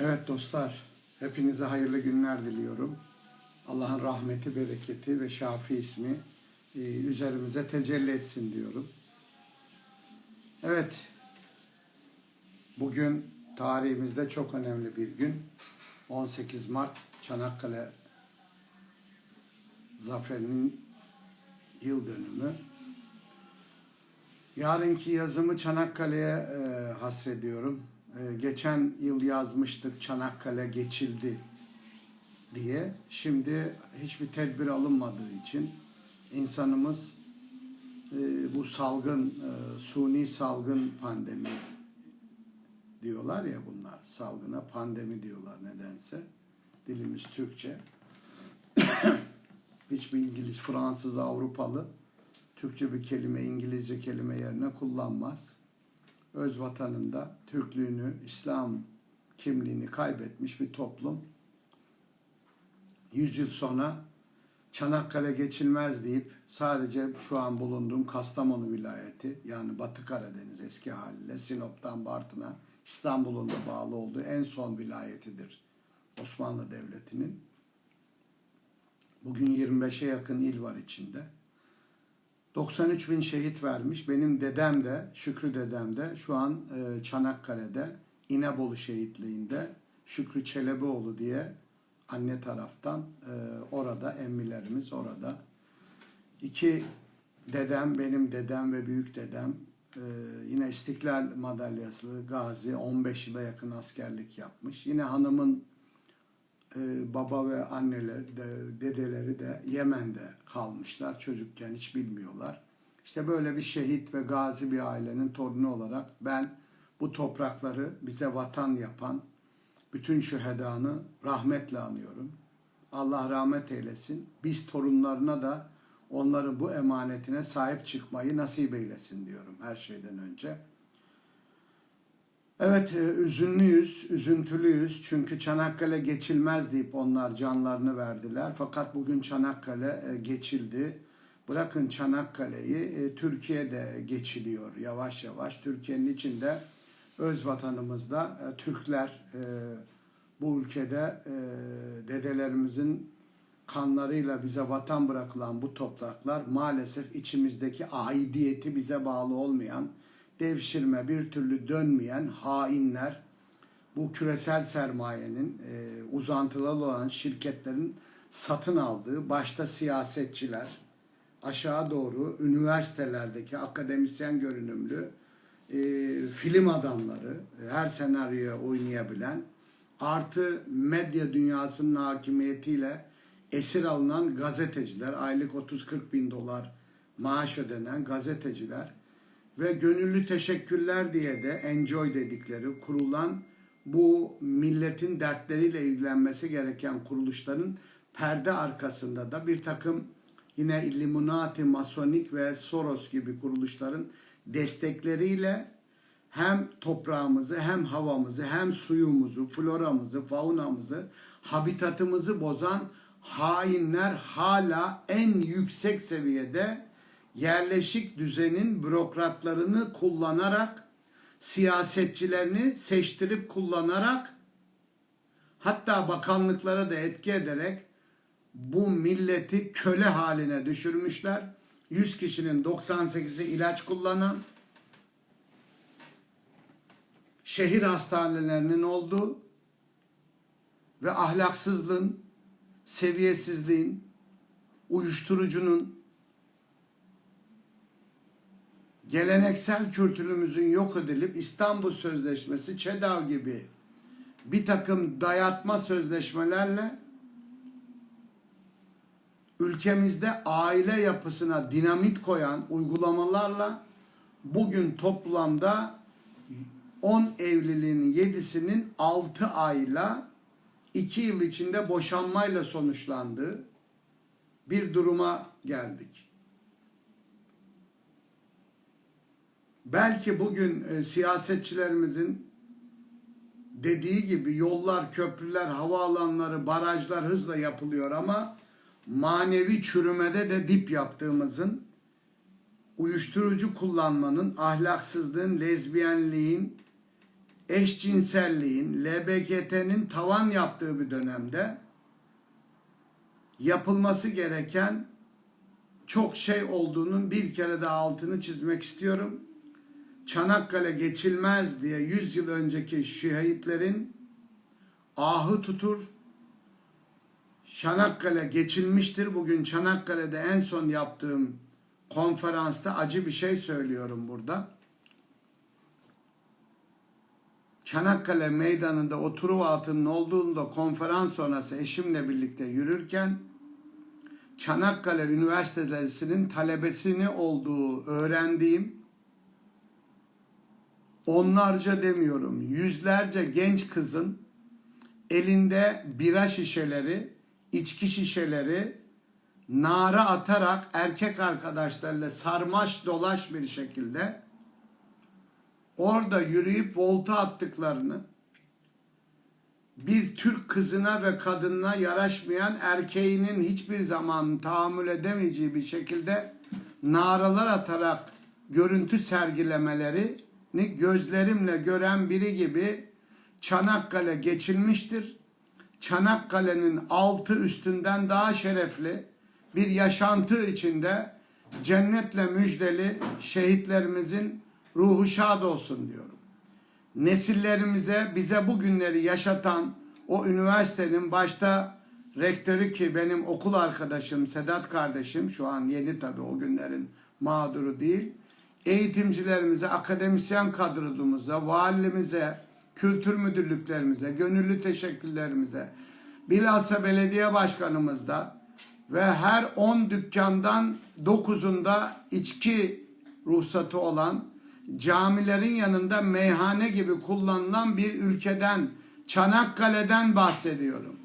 Evet dostlar, hepinize hayırlı günler diliyorum. Allah'ın rahmeti, bereketi ve şafi ismi e, üzerimize tecelli etsin diyorum. Evet, bugün tarihimizde çok önemli bir gün. 18 Mart Çanakkale Zaferi'nin yıl dönümü. Yarınki yazımı Çanakkale'ye e, hasrediyorum. E, geçen yıl yazmıştık Çanakkale geçildi diye. Şimdi hiçbir tedbir alınmadığı için insanımız e, bu salgın, e, suni salgın pandemi diyorlar ya bunlar. Salgına pandemi diyorlar nedense. Dilimiz Türkçe. Hiçbir İngiliz, Fransız, Avrupalı Türkçe bir kelime İngilizce kelime yerine kullanmaz. Öz vatanında Türklüğünü, İslam kimliğini kaybetmiş bir toplum. Yüz yıl sonra Çanakkale geçilmez deyip sadece şu an bulunduğum Kastamonu vilayeti yani Batı Karadeniz eski haliyle Sinop'tan Bartın'a İstanbul'un da bağlı olduğu en son vilayetidir Osmanlı Devleti'nin. Bugün 25'e yakın il var içinde. 93 bin şehit vermiş. Benim dedem de, Şükrü dedem de şu an e, Çanakkale'de, İnebolu şehitliğinde Şükrü Çelebioğlu diye anne taraftan e, orada emmilerimiz orada. İki dedem, benim dedem ve büyük dedem e, yine İstiklal Madalyası Gazi 15 yıla yakın askerlik yapmış. Yine hanımın e, baba ve anneler de dedeleri de Yemen'de kalmışlar çocukken hiç bilmiyorlar. İşte böyle bir şehit ve gazi bir ailenin torunu olarak ben bu toprakları bize vatan yapan bütün şühedanı rahmetle anıyorum. Allah rahmet eylesin. Biz torunlarına da onların bu emanetine sahip çıkmayı nasip eylesin diyorum her şeyden önce. Evet, e, üzünlüyüz, üzüntülüyüz. Çünkü Çanakkale geçilmez deyip onlar canlarını verdiler. Fakat bugün Çanakkale e, geçildi. Bırakın Çanakkale'yi, e, Türkiye'de geçiliyor yavaş yavaş. Türkiye'nin içinde öz vatanımızda Türkler bu ülkede dedelerimizin kanlarıyla bize vatan bırakılan bu topraklar maalesef içimizdeki aidiyeti bize bağlı olmayan devşirme bir türlü dönmeyen hainler bu küresel sermayenin e, uzantılı olan şirketlerin satın aldığı başta siyasetçiler aşağı doğru üniversitelerdeki akademisyen görünümlü e, film adamları her senaryoya oynayabilen artı medya dünyasının hakimiyetiyle esir alınan gazeteciler aylık 30-40 bin dolar maaş ödenen gazeteciler ve gönüllü teşekkürler diye de enjoy dedikleri kurulan bu milletin dertleriyle ilgilenmesi gereken kuruluşların perde arkasında da bir takım yine Illuminati, Masonik ve Soros gibi kuruluşların destekleriyle hem toprağımızı hem havamızı hem suyumuzu, floramızı, faunamızı, habitatımızı bozan hainler hala en yüksek seviyede yerleşik düzenin bürokratlarını kullanarak, siyasetçilerini seçtirip kullanarak, hatta bakanlıklara da etki ederek bu milleti köle haline düşürmüşler. 100 kişinin 98'i ilaç kullanan, şehir hastanelerinin olduğu ve ahlaksızlığın, seviyesizliğin, uyuşturucunun, geleneksel kültürümüzün yok edilip İstanbul Sözleşmesi, ÇEDAV gibi bir takım dayatma sözleşmelerle ülkemizde aile yapısına dinamit koyan uygulamalarla bugün toplamda 10 evliliğin 7'sinin 6 ayla 2 yıl içinde boşanmayla sonuçlandığı bir duruma geldik. Belki bugün e, siyasetçilerimizin dediği gibi yollar, köprüler, havaalanları, barajlar hızla yapılıyor ama manevi çürümede de dip yaptığımızın uyuşturucu kullanmanın, ahlaksızlığın, lezbiyenliğin, eşcinselliğin, LBGT'nin tavan yaptığı bir dönemde yapılması gereken çok şey olduğunun bir kere daha altını çizmek istiyorum. Çanakkale geçilmez diye 100 yıl önceki şehitlerin ahı tutur. Çanakkale geçilmiştir. Bugün Çanakkale'de en son yaptığım konferansta acı bir şey söylüyorum burada. Çanakkale meydanında o Truva atının olduğunda konferans sonrası eşimle birlikte yürürken Çanakkale Üniversitesi'nin talebesini olduğu öğrendiğim onlarca demiyorum yüzlerce genç kızın elinde bira şişeleri, içki şişeleri nara atarak erkek arkadaşlarıyla sarmaş dolaş bir şekilde orada yürüyüp volta attıklarını bir Türk kızına ve kadınına yaraşmayan erkeğinin hiçbir zaman tahammül edemeyeceği bir şekilde naralar atarak görüntü sergilemelerini gözlerimle gören biri gibi Çanakkale geçilmiştir. Çanakkale'nin altı üstünden daha şerefli bir yaşantı içinde cennetle müjdeli şehitlerimizin ruhu şad olsun diyorum nesillerimize bize bu günleri yaşatan o üniversitenin başta rektörü ki benim okul arkadaşım Sedat kardeşim şu an yeni tabi o günlerin mağduru değil. Eğitimcilerimize, akademisyen kadromuza, valimize, kültür müdürlüklerimize, gönüllü teşekkürlerimize, bilhassa belediye başkanımızda ve her 10 dükkandan 9'unda içki ruhsatı olan camilerin yanında meyhane gibi kullanılan bir ülkeden, Çanakkale'den bahsediyorum.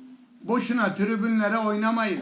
Boşuna tribünlere oynamayın.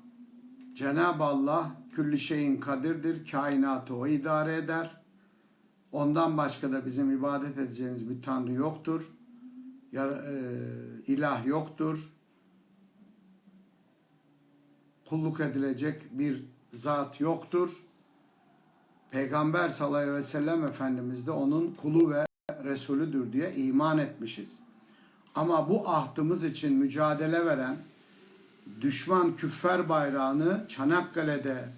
Cenab-ı Allah külli şeyin kadirdir. Kainatı o idare eder. Ondan başka da bizim ibadet edeceğimiz bir tanrı yoktur. E, ilah yoktur. Kulluk edilecek bir zat yoktur. Peygamber sallallahu aleyhi ve sellem Efendimiz de onun kulu ve Resulüdür diye iman etmişiz. Ama bu ahdımız için mücadele veren düşman küffer bayrağını Çanakkale'de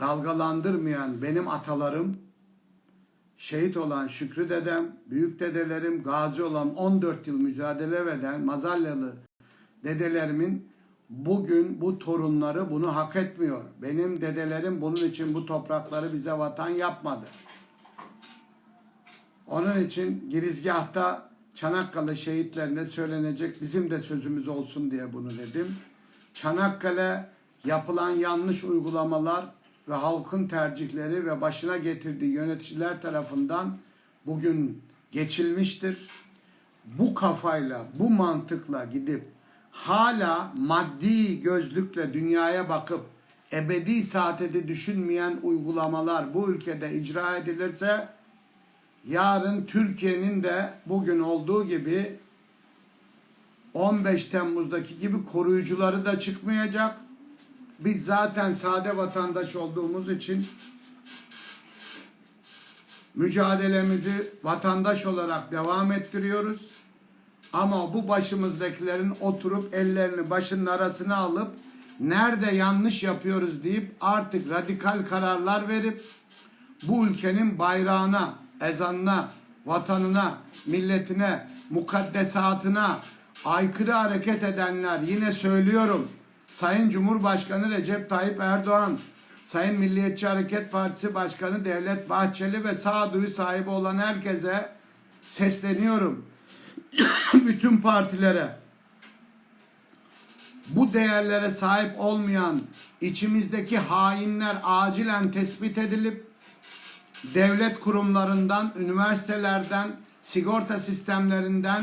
dalgalandırmayan benim atalarım, şehit olan Şükrü dedem, büyük dedelerim, gazi olan 14 yıl mücadele veren Mazalyalı dedelerimin bugün bu torunları bunu hak etmiyor. Benim dedelerim bunun için bu toprakları bize vatan yapmadı. Onun için girizgahta Çanakkale şehitlerine söylenecek bizim de sözümüz olsun diye bunu dedim. Çanakkale yapılan yanlış uygulamalar ve halkın tercihleri ve başına getirdiği yöneticiler tarafından bugün geçilmiştir. Bu kafayla, bu mantıkla gidip hala maddi gözlükle dünyaya bakıp ebedi saatede düşünmeyen uygulamalar bu ülkede icra edilirse yarın Türkiye'nin de bugün olduğu gibi 15 Temmuz'daki gibi koruyucuları da çıkmayacak. Biz zaten sade vatandaş olduğumuz için mücadelemizi vatandaş olarak devam ettiriyoruz. Ama bu başımızdakilerin oturup ellerini başının arasına alıp nerede yanlış yapıyoruz deyip artık radikal kararlar verip bu ülkenin bayrağına, ezanına, vatanına, milletine, mukaddesatına aykırı hareket edenler yine söylüyorum. Sayın Cumhurbaşkanı Recep Tayyip Erdoğan, Sayın Milliyetçi Hareket Partisi Başkanı Devlet Bahçeli ve sağduyu sahibi olan herkese sesleniyorum. Bütün partilere bu değerlere sahip olmayan içimizdeki hainler acilen tespit edilip devlet kurumlarından, üniversitelerden, sigorta sistemlerinden,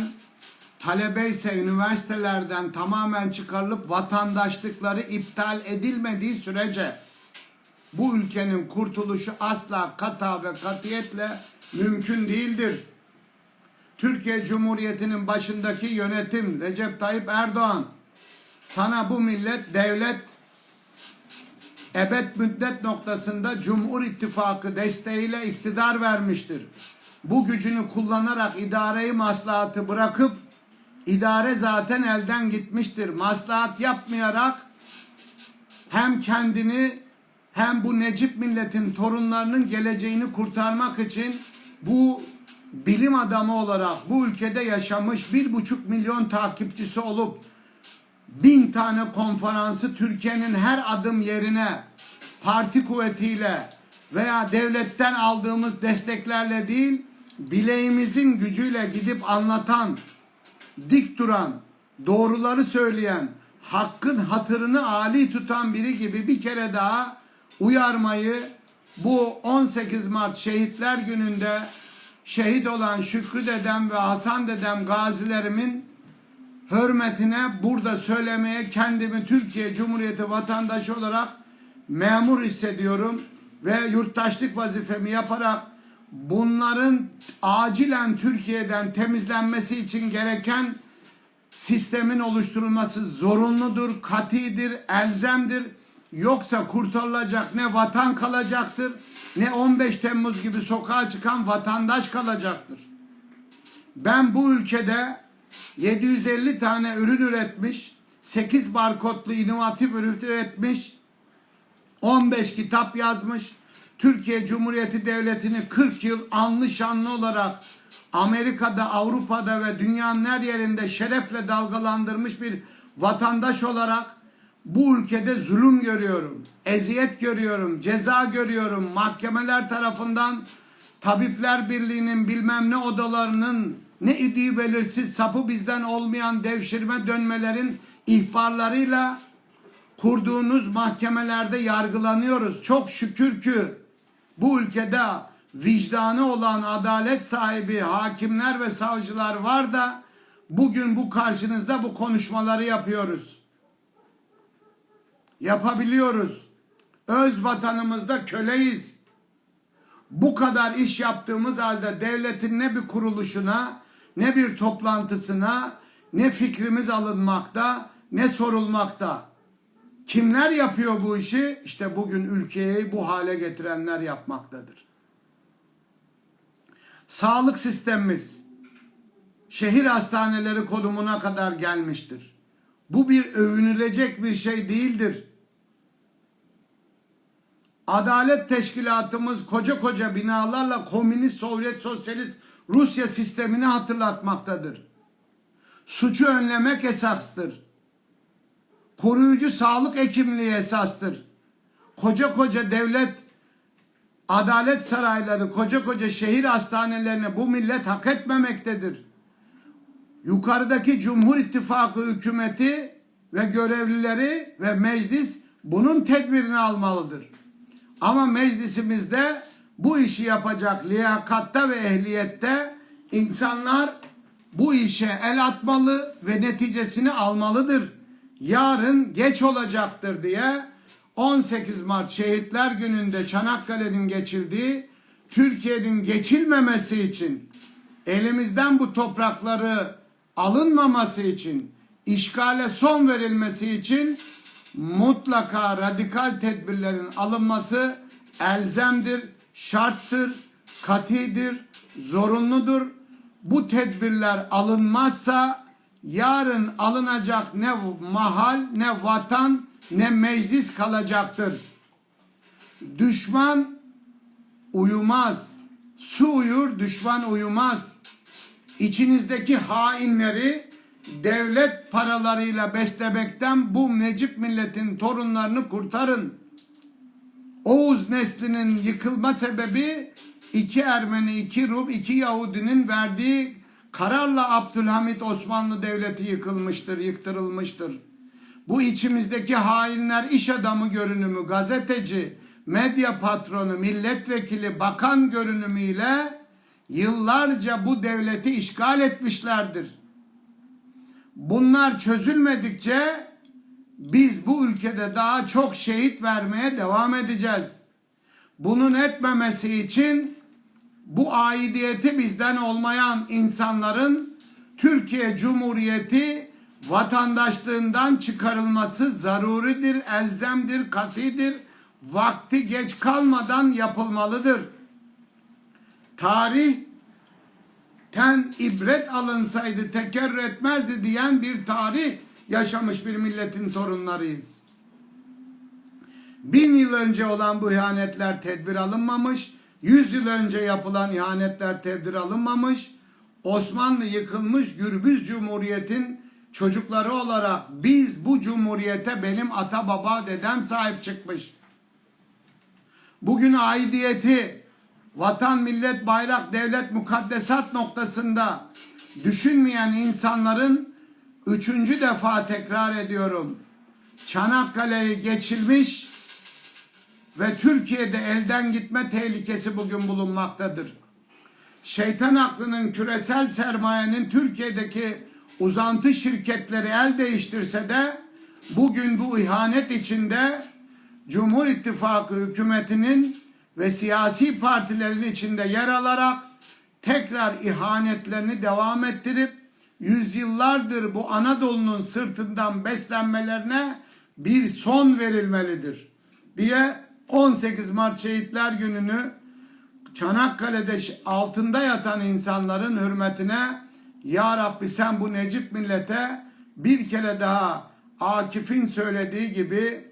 talebe ise üniversitelerden tamamen çıkarılıp vatandaşlıkları iptal edilmediği sürece bu ülkenin kurtuluşu asla kata ve katiyetle mümkün değildir. Türkiye Cumhuriyeti'nin başındaki yönetim Recep Tayyip Erdoğan sana bu millet devlet ebed müddet noktasında Cumhur İttifakı desteğiyle iktidar vermiştir. Bu gücünü kullanarak idareyi maslahatı bırakıp idare zaten elden gitmiştir. Maslahat yapmayarak hem kendini hem bu Necip milletin torunlarının geleceğini kurtarmak için bu bilim adamı olarak bu ülkede yaşamış bir buçuk milyon takipçisi olup bin tane konferansı Türkiye'nin her adım yerine parti kuvvetiyle veya devletten aldığımız desteklerle değil bileğimizin gücüyle gidip anlatan, dik duran, doğruları söyleyen, hakkın hatırını âli tutan biri gibi bir kere daha uyarmayı bu 18 Mart Şehitler Günü'nde şehit olan Şükrü dedem ve Hasan dedem gazilerimin hürmetine burada söylemeye kendimi Türkiye Cumhuriyeti vatandaşı olarak memur hissediyorum ve yurttaşlık vazifemi yaparak bunların acilen Türkiye'den temizlenmesi için gereken sistemin oluşturulması zorunludur, katidir, elzemdir. Yoksa kurtarılacak ne vatan kalacaktır ne 15 Temmuz gibi sokağa çıkan vatandaş kalacaktır. Ben bu ülkede 750 tane ürün üretmiş, 8 barkodlu inovatif ürün üretmiş, 15 kitap yazmış. Türkiye Cumhuriyeti Devleti'ni 40 yıl anlı şanlı olarak Amerika'da, Avrupa'da ve dünyanın her yerinde şerefle dalgalandırmış bir vatandaş olarak bu ülkede zulüm görüyorum, eziyet görüyorum, ceza görüyorum. Mahkemeler tarafından Tabipler Birliği'nin bilmem ne odalarının ne idüğü belirsiz sapı bizden olmayan devşirme dönmelerin ihbarlarıyla kurduğunuz mahkemelerde yargılanıyoruz. Çok şükür ki bu ülkede vicdanı olan adalet sahibi hakimler ve savcılar var da bugün bu karşınızda bu konuşmaları yapıyoruz. Yapabiliyoruz. Öz vatanımızda köleyiz. Bu kadar iş yaptığımız halde devletin ne bir kuruluşuna, ne bir toplantısına, ne fikrimiz alınmakta, ne sorulmakta. Kimler yapıyor bu işi? İşte bugün ülkeyi bu hale getirenler yapmaktadır. Sağlık sistemimiz şehir hastaneleri konumuna kadar gelmiştir. Bu bir övünülecek bir şey değildir. Adalet teşkilatımız koca koca binalarla komünist, Sovyet, sosyalist Rusya sistemini hatırlatmaktadır. Suçu önlemek esastır. Koruyucu sağlık hekimliği esastır. Koca koca devlet adalet sarayları, koca koca şehir hastanelerini bu millet hak etmemektedir. Yukarıdaki Cumhur İttifakı hükümeti ve görevlileri ve meclis bunun tedbirini almalıdır. Ama meclisimizde bu işi yapacak liyakatta ve ehliyette insanlar bu işe el atmalı ve neticesini almalıdır. Yarın geç olacaktır diye 18 Mart Şehitler Günü'nde Çanakkale'nin geçildiği Türkiye'nin geçilmemesi için elimizden bu toprakları alınmaması için işgale son verilmesi için mutlaka radikal tedbirlerin alınması elzemdir, şarttır, katidir, zorunludur. Bu tedbirler alınmazsa yarın alınacak ne mahal, ne vatan, ne meclis kalacaktır. Düşman uyumaz. Su uyur, düşman uyumaz. İçinizdeki hainleri devlet paralarıyla beslemekten bu Necip milletin torunlarını kurtarın. Oğuz neslinin yıkılma sebebi iki Ermeni, iki Rum, iki Yahudinin verdiği kararla Abdülhamit Osmanlı Devleti yıkılmıştır, yıktırılmıştır. bu içimizdeki hainler iş adamı görünümü, gazeteci, medya patronu, milletvekili, bakan görünümüyle yıllarca bu devleti işgal etmişlerdir. Bunlar çözülmedikçe biz bu ülkede daha çok şehit vermeye devam edeceğiz. Bunun etmemesi için bu aidiyeti bizden olmayan insanların Türkiye Cumhuriyeti vatandaşlığından çıkarılması zaruridir, elzemdir, katidir. Vakti geç kalmadan yapılmalıdır. Tarih ten ibret alınsaydı tekerrür etmezdi diyen bir tarih yaşamış bir milletin torunlarıyız. Bin yıl önce olan bu ihanetler tedbir alınmamış, yüz yıl önce yapılan ihanetler tedbir alınmamış, Osmanlı yıkılmış Gürbüz Cumhuriyet'in çocukları olarak biz bu cumhuriyete benim ata baba dedem sahip çıkmış. Bugün aidiyeti vatan, millet, bayrak, devlet, mukaddesat noktasında düşünmeyen insanların üçüncü defa tekrar ediyorum. Çanakkale'yi geçilmiş ve Türkiye'de elden gitme tehlikesi bugün bulunmaktadır. Şeytan aklının küresel sermayenin Türkiye'deki uzantı şirketleri el değiştirse de bugün bu ihanet içinde Cumhur İttifakı hükümetinin ve siyasi partilerin içinde yer alarak tekrar ihanetlerini devam ettirip yüzyıllardır bu Anadolu'nun sırtından beslenmelerine bir son verilmelidir diye 18 Mart Şehitler Günü'nü Çanakkale'de altında yatan insanların hürmetine Ya Rabbi sen bu Necip millete bir kere daha Akif'in söylediği gibi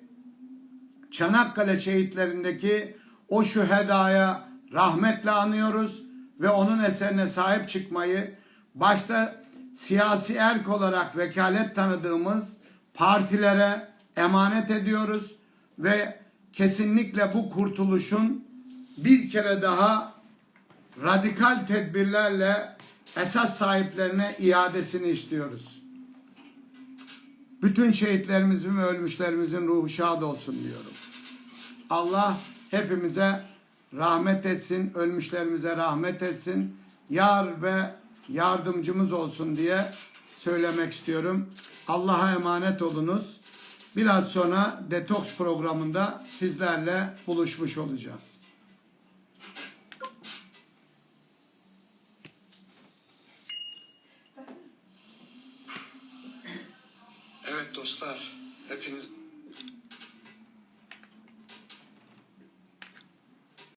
Çanakkale şehitlerindeki o şühedaya rahmetle anıyoruz ve onun eserine sahip çıkmayı başta siyasi erk olarak vekalet tanıdığımız partilere emanet ediyoruz ve kesinlikle bu kurtuluşun bir kere daha radikal tedbirlerle esas sahiplerine iadesini istiyoruz. Bütün şehitlerimizin ve ölmüşlerimizin ruhu şad olsun diyorum. Allah hepimize rahmet etsin, ölmüşlerimize rahmet etsin. Yar ve yardımcımız olsun diye söylemek istiyorum. Allah'a emanet olunuz. Biraz sonra detoks programında sizlerle buluşmuş olacağız. Evet dostlar, hepiniz